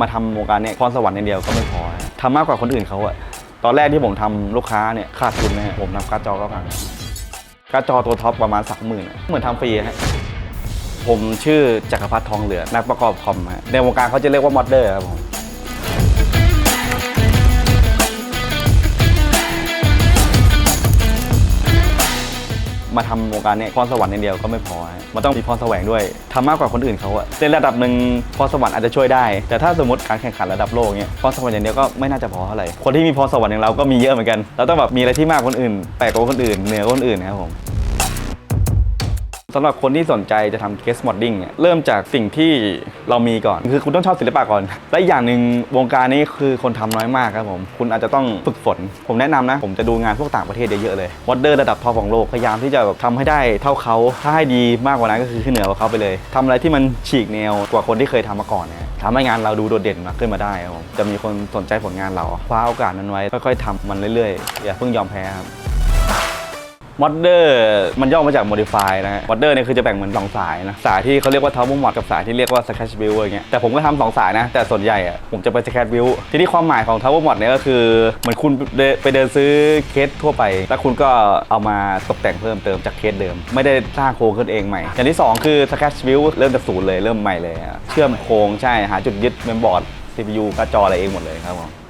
มาทำวงการเนี่ยพรสวรรค์อย่างเดียวก็ไม่พอฮะทำมากกว่าคนอื่นเขาอะตอนแรกที่ผมทำลูกค้าเนี่ยขาดทุนนะฮะผมทำการ์ดจอก็พังการ์ดจอตัวท็อปประมาณสักหมื่นะเหมือนทำฟรีฮะผมชื่อจักรพัฒน์ทองเหลือนักประกอบคอมฮะในวงการเขาจะเรียกว่ามอดเดอร์ครับผม มาทำวงการเนี่ยพรสวรรค์อย่างเดียวก็ไม่พอฮะมันต้องมีพรแสวงด้วยทำมากกว่าคนอื่นเขาอะในระดับหนึ่งพรสวรรค์อาจจะช่วยได้ แต่ถ้าสมมติการแข่งขันระดับโลกเนี่ยพรสวรรค์อย่างเดียวก็ไม่น่าจะพอเท่าไหร่คนที่มีพรสวรรค์อย่างเราก็มีเยอะเหมือนกันเราต้องแบบมีอะไรที่มากกว่าคนอื่นแปลกกว่าคนอื่นเหนือกว่าคนอื่นนะครับผม สำหรับคนที่สนใจจะทำเคสมอดดิ้งเนี่ยเริ่มจากสิ่งที่เรามีก่อน คือคุณต้องชอบศิลปะก่อน และอีกอย่างหนึ่งวงการนี้คือคนทำน้อยมากครับผม คุณอาจจะต้องฝึกฝน ผมแนะนำนะ ผมจะดูงานพวกต่างประเทศเยอะๆเลยมอดเดอร์ระดับท็อปของโลก พยายามที่จะแบบทำให้ได้เท่าเขา ถ้าให้ดีมากกว่านั้นก็คือขึ้นเหนือกว่าเขาไปเลยทำอะไรที่มันฉีกแนวกว่าคนที่เคยทำมาก่อนเนี่ยทำให้งานเราดูโดดเด่นมากขึ้นมาได้ครับผมจะมีคนสนใจผลงานเราคว้าโอกาสนั้นไว้ค่อยๆทำมันเรื่อยๆอย่าเพิ่งยอมแพ้ครับ มอดเดอร์มันย่อมาจาก modify นะฮะมอดเดอร์เนี่ยคือจะแบ่งเหมือนสองสายนะ สายที่เขาเรียกว่า Tower Mod กับสายที่เรียกว่า Sketch View อะไรเงี้ยแต่ผมก็ทำสองสายนะ แต่ส่วนใหญ่อะผมจะไป Sketch View ทีนี้ความหมายของ Tower Mod เนี่ยก็คือเหมือนคุณไปเดินซื้อเคสทั่วไป แล้วคุณก็เอามาตกแต่งเพิ่มเติมจากเคสเดิม ไม่ได้สร้างโครงขึ้นเองใหม่ อย่างที่สองคือ Sketch View เริ่มจากศูนย์เลยเริ่มใหม่เลย เชื่อมโครงใช่หาจุดยึดเมมบอร์ด CPU กร์ดจออะไรเองหมดเลยครับผม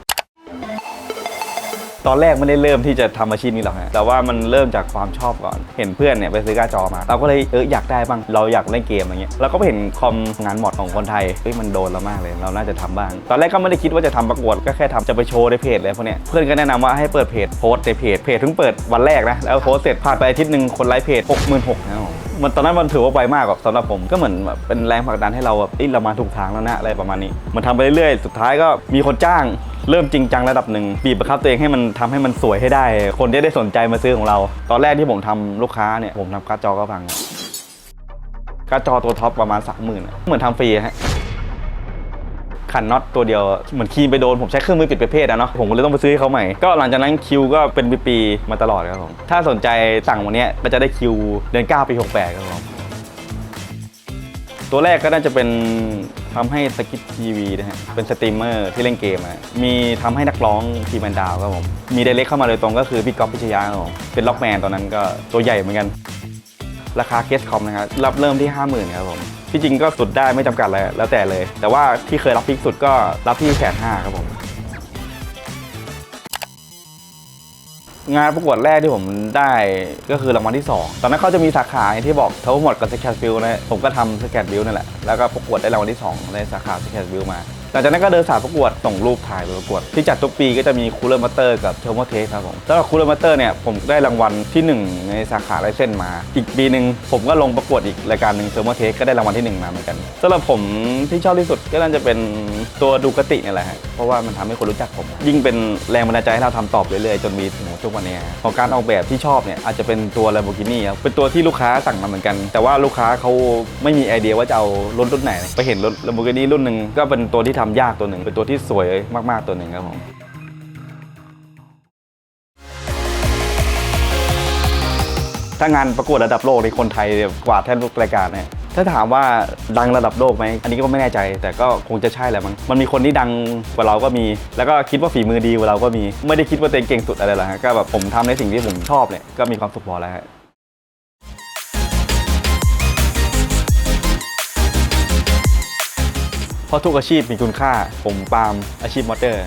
ตอนแรกไม่ได้เริ่มที่จะทำอาชีพนี้หรอกฮะแต่ว่ามันเริ่มจากความชอบก่อน เห็นเพื่อนเนี่ยไปซื้อการ์จอมา เราก็เลยเอออยากได้บ้าง เราอยากเล่นเกมอะไรเงี้ยเราก็ไปเห็นคอมงานหมดของคนไทยเฮ้ยมันโดนเรามากเลย เราน่าจะทำบ้าง ตอนแรกก็ไม่ได้คิดว่าจะทำประกวดก็แค่ทำจะไปโชว์ในเพจเลยพวกเนี้ยเพื่อนก็แนะนำว่าให้เปิดเพจโพสในเพจเพจเพิ่งเปิดวันแรกนะแล้วโพสเสร็จผ่านไปอาทิตย์หนึ่งคนไลค์เพจ6 6 0 0 0นะครับผมมันตอนนั้นมันถือว่าไวมากแบบสำหรับผมก็เหมือนแบบเป็นแรงผลักดันให้เราแบบอ้ยเรามาถูกทางแล้วนะอะไรประมาณนี้ มันทำไปเรื่อยๆ สุดท้ายก็มีคนจ้าง เริ่มจริงจังระดับหนึ่งบีบบังคับตัวเองให้มันทำให้มันสวยให้ได้ คนที่ได้สนใจมาซื้อของเรา ตอนแรกที่ผมทำลูกค้าเนี่ยผมทำการ์ดจอก็พังการ์ดจอตัวท็อปประมาณสามหมื่นเหมือนทำฟรีฮะขันน็อตตัวเดียวเหมือนคีย์ไปโดน ผมใช้เครื่องมือปิดประเภทอะเนาะผมก็เลยต้องไปซื้อให้เขาใหม่ ก็หลังจากนั้นคิวก็เป็นปีๆมาตลอดครับผมถ้าสนใจสั่งวันนี้ก็จะได้คิวเดือน9ปี68ครับผมตัวแรกก็น่าจะเป็น ทำให้สกิททีวีนะฮะเป็นสตรีมเมอร์ที่เล่นเกมอะมีทำให้นักร้องทีแมนดาวครับผมมีไดเรกเข้ามาโดยตรงก็คือพี่ก๊อฟพิชยาครับผมเป็นล็อกแมนตอนนั้นก็ตัวใหญ่เหมือนกัน ราคาเคสคอมนะครับรับเริ่มที่ 50,000ครับผมที่จริงก็สุดได้ไม่จำกัดเลยแล้วแต่เลย แต่ว่าที่เคยรับพิกสุดก็รับที่แสนห้าครับผม งานประกวดแรกที่ผมได้ก็คือรางวัลที่ 2 ตอนนั้นเขาจะมีสาขาที่บอกทั้งหมดกับสแคทบิลนะผมก็ทำสแคทบิลนั่นแหละแล้วก็ประกวดได้รางวัลที่ 2 ในสาขาสแคทบิลมา หลังจากนั้นก็เดินสายประกวดส่งรูปถ่ายไปประกวด ที่จัดทุกปีก็จะมีคูลเลอร์มาเตอร์กับเทอร์โมเทสครับผมสำหรับคูลเลอร์มาเตอร์เนี่ยผมได้รางวัลที่ 1 ในสาขาไลเซนมา อีกปีหนึ่งผมก็ลงประกวดอีกรายการหนึ่งเทอร์โมเทสก็ได้รางวัลที่ 1 มาเหมือนกันสำหรับผมที่ชอบที่สุดก็น่าจะเป็นตัวดูกตินี่แหละฮะเพราะว่ามันทำให้คนรู้จักผม ยิ่งเป็นแรงบันดาลใจให้เราทำตอบเรื่อยๆจนมีถึงทุกวันนี้ของการออกแบบที่ชอบเนี่ยอาจจะเป็นตัว Lamborghini ครับเป็นตัวที่ลูกค้าสั่งมาเหมือนกัน แต่ว่าลูกค้าเขาไม่มีไอเดียว่าจะเอารถรุ่นไหน ไปเห็นรถ Lamborghini รุ่นหนึ่งก็เป็นตัวที่ททำยากตัวหนึ่งเป็นตัวที่สวยมากๆตัวหนึ่งครับผมถ้างานประกวดระดับโลกในคนไทยเนี่าแทบทุกรายการเนี่ยถ้าถามว่าดังระดับโลกไหม อันนี้ก็ไม่แน่ใจ แต่ก็คงจะใช่แหละมั้ง มันมีคนที่ดังกว่าเราก็มี แล้วก็คิดว่าฝีมือดีกว่าเราก็มี ไม่ได้คิดว่าตัวเองเก่งสุดอะไรหรอกฮะ ก็แบบผมทำในสิ่งที่ผมชอบเนี่ย ก็มีความสุขพอแล้วฮะ เพราะทุกอาชีพมีคุณค่า ผมปาล์มอาชีพมอเตอร์